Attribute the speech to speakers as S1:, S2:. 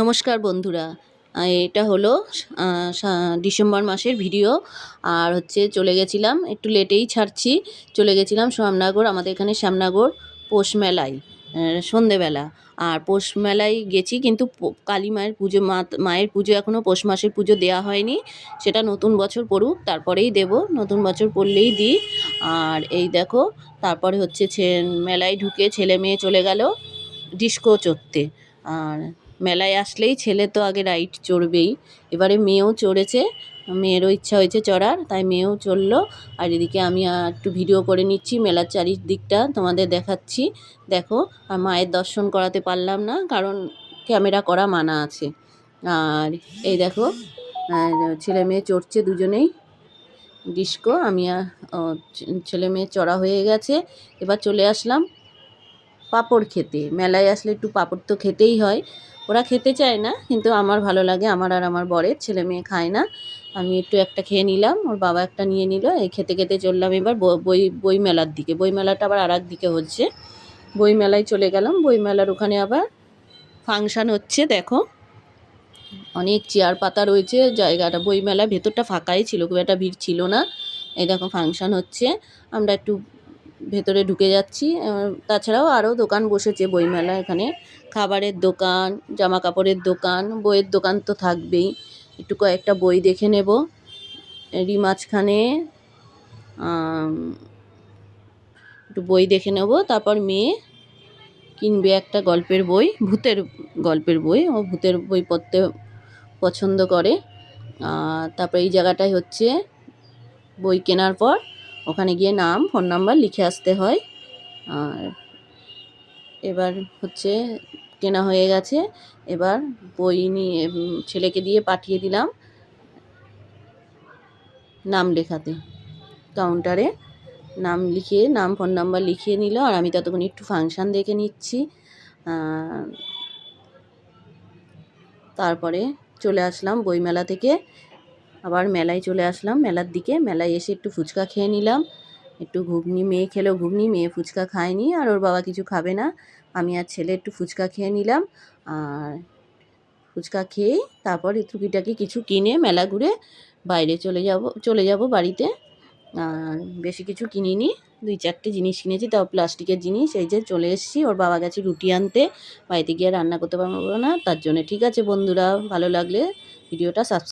S1: নমস্কার বন্ধুরা। এটা হলো ডিসেম্বর মাসের ভিডিও। আর হচ্ছে চলে গেছিলাম, একটু লেটেই ছাড়ছি। চলে গেছিলাম শ্যামনগর, আমাদের এখানে শ্যামনগর পৌষ মেলায় সন্ধেবেলা। আর পৌষ মেলায় গেছি, কিন্তু কালী মায়ের পুজো, মা, মায়ের পুজো এখনও পৌষ মাসের পুজো দেওয়া হয়নি। সেটা নতুন বছর পড়ুক, তারপরেই দেব। নতুন বছর পড়লেই দিই। আর এই দেখো, তারপরে হচ্ছে মেলায় ঢুকে ছেলে মেয়ে চলে গেল, ডিস্কো চড়তে। আর মেলায় আসলেই ছেলে তো আগে রাইড চড়বেই। এবারে মেয়েও চড়েছে, মেয়েরও ইচ্ছা হয়েছে চড়ার, তাই মেয়েও চড়লো। আর এদিকে আমি একটু ভিডিও করে নিচ্ছি, মেলার চারিদিকটা তোমাদের দেখাচ্ছি। দেখো, আর মায়ের দর্শন করাতে পারলাম না, কারণ ক্যামেরা করা মানা আছে। আর এই দেখো ছেলে মেয়ে চড়ছে দুজনেই। ডিস্কো, আমি ছেলে মেয়ে চড়া হয়ে গেছে। এবার চলে আসলাম পাঁপড় খেতে। মেলায় আসলে একটু পাঁপড় তো খেতেই হয়। ওরা খেতে চায় না, কিন্তু আমার ভালো লাগে। আমার আর আমার বরের ছেলে মেয়ে খায় না। আমি একটু একটা খেয়ে নিলাম, ওর বাবা একটা নিয়ে নিল। এই খেতে খেতে চললাম এবার বই বই মেলার দিকে। বই মেলাটা আবার আর দিকে হচ্ছে। বই মেলায় চলে গেলাম। বই মেলার ওখানে আবার ফাংশান হচ্ছে, দেখো। অনেক চেয়ার পাতা রয়েছে, জায়গাটা, বই মেলা ভেতরটা ফাঁকাই ছিল, খুব একটা ভিড় ছিল না। এই দেখো ফাংশান হচ্ছে। আমরা একটু ভেতরে ঢুকে যাচ্ছি। তাছাড়াও আরও দোকান বসেছে, বইমেলা এখানে। খাবারের দোকান জামা কাপড়ের দোকান, বইয়ের দোকান তো থাকবেই। একটু কয়েকটা বই দেখে নেব। এরই মাঝখানে একটু বই দেখে নেব। তারপর মেয়ে কিনবে একটা গল্পের বই, ভূতের গল্পের বই। ও ভূতের বই পড়তে পছন্দ করে। তারপর এই জায়গাটায় হচ্ছে বই কেনার পর ওখানে গিয়ে নাম ফোন নাম্বার লিখে আসতে হয়। আর এবার হচ্ছে কেনা হয়ে গেছে। এবার বই নিয়ে ছেলেকে দিয়ে পাঠিয়ে দিলাম নাম লেখাতে। কাউন্টারে নাম লিখিয়ে, নাম ফোন নাম্বার লিখিয়ে নিল। আর আমি ততক্ষণ একটু ফাংশান দেখে নিচ্ছি। তারপরে চলে আসলাম বইমেলা থেকে। আবার মেলায় চলে আসলাম, মেলার দিকে। মেলায় এসে একটু ফুচকা খেয়ে নিলাম। একটু ঘুগনি মেয়ে খেলো, ঘুগনি মেয়ে ফুচকা খায়নি, আর ওর বাবা কিছু খাবে না। আমি আর ছেলে একটু ফুচকা খেয়ে নিলাম, আর ফুচকা খেয়েই তারপর টুকিটাকি কিছু কিনে মেলা ঘুরে বাইরে চলে যাব চলে যাব বাড়িতে। আর বেশি কিছু কিনিনি, দুই চারটে জিনিস কিনেছি, তাও প্লাস্টিকের জিনিস। এই যে চলে এসেছি, ওর বাবা গেছে রুটি আনতে। বাড়িতে গিয়ে রান্না করতে পারব না, তার জন্য। ঠিক আছে বন্ধুরা, ভালো লাগলে ভিডিওটা সাবস্ক্রাইব